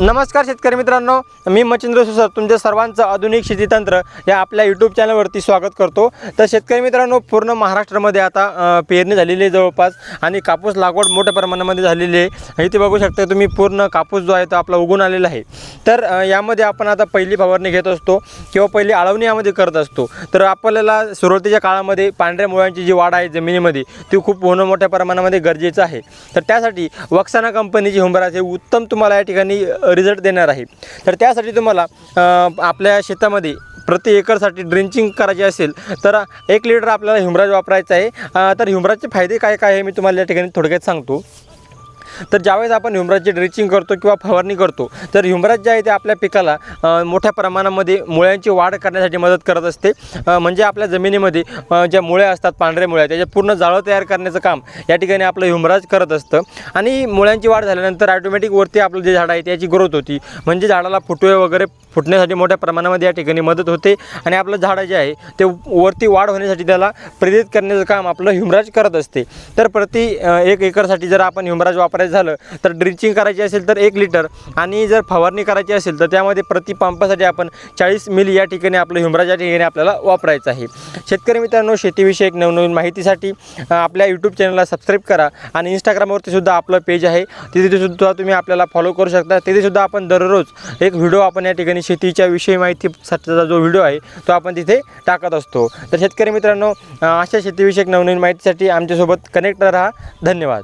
नमस्कार शेतकरी मित्रांनो मी मच्छिंद्र सुसर तुमच्या सर्वांचं आधुनिक शेतीतंत्र या आपल्या यूट्यूब चॅनलवरती स्वागत करतो. तर शेतकरी मित्रांनो पूर्ण महाराष्ट्रामध्ये आता पेरणी झालेली आहे जवळपास आणि कापूस लागवड मोठ्या प्रमाणामध्ये झालेली आहे. इथे बघू शकता तुम्ही पूर्ण कापूस जो आहे तो आपला उगून आलेला आहे. तर यामध्ये आपण आता पहिली फवारणी घेत असतो किंवा पहिली आळवणी यामध्ये करत असतो. तर आपल्याला सुरुवातीच्या काळामध्ये पांढऱ्या मुळांची जी वाढ आहे जमिनीमध्ये ती खूप होणं मोठ्या प्रमाणामध्ये गरजेचं आहे. तर त्यासाठी वक्साना कंपनीची हुंबराज हे उत्तम तुम्हाला या ठिकाणी रिझल्ट देणार आहे. तर त्यासाठी तुम्हाला आपल्या शेतामध्ये प्रति एकरसाठी ड्रिंचिंग करायची असेल तर एक लिटर आपल्याला ह्युमराज वापरायचा आहे. तर ह्युमराजचे फायदे काय काय आहे मी तुम्हाला या ठिकाणी थोडक्यात सांगतो. तर ज्यावेळेस आपण ह्युमराजची ड्रिचिंग करतो किंवा फवारणी करतो तर ह्युमराज जे आहे ते आपल्या पिकाला मोठ्या प्रमाणामध्ये मुळ्यांची वाढ करण्यासाठी मदत करत असते. म्हणजे आपल्या जमिनीमध्ये ज्या मुळ्या असतात पांढऱ्या मुळ्या त्याचे पूर्ण जाळं तयार करण्याचं काम या ठिकाणी आपलं ह्युमराज करत असतं. आणि मुळ्यांची वाढ झाल्यानंतर ॲटोमॅटिक वरती आपलं जे झाड आहे त्याची ग्रोथ होती. म्हणजे झाडाला फुटवे वगैरे फुटण्यासाठी मोठ्या प्रमाणामध्ये या ठिकाणी मदत होते. आणि आपलं झाड जे आहे ते वरती वाढ होण्यासाठी त्याला प्रेरित करण्याचं काम आपलं ह्युमराज करत असते. तर प्रति एक एकरसाठी जर आपण ह्युमराज वापरायचं झालं तर ड्रिंचिंग करायची असेल तर एक लिटर आणि जर फवारणी करायची असेल तर त्यामध्ये प्रति पंपासाठी आपण चाळीस मिली या ठिकाणी आपलं ह्युमराज या ठिकाणी आपल्याला वापरायचं आहे. शेतकरी मित्रांनो शेतीविषयक नवनवीन माहितीसाठी आपल्या यूट्यूब चॅनलला सबस्क्राईब करा आणि इंस्टाग्रामवरती सुद्धा आपलं पेज आहे. तिथे सुद्धा तुम्ही आपल्याला फॉलो करू शकता. तिथे सुद्धा आपण दररोज एक व्हिडिओ आपण या ठिकाणी शेतीच्या विषयी माहितीसाठीचा जो व्हिडिओ आहे तो आपण तिथे टाकत असतो. तर शेतकरी मित्रांनो अशा शेतीविषयक नवनवीन माहितीसाठी आमच्यासोबत कनेक्ट राहा. धन्यवाद.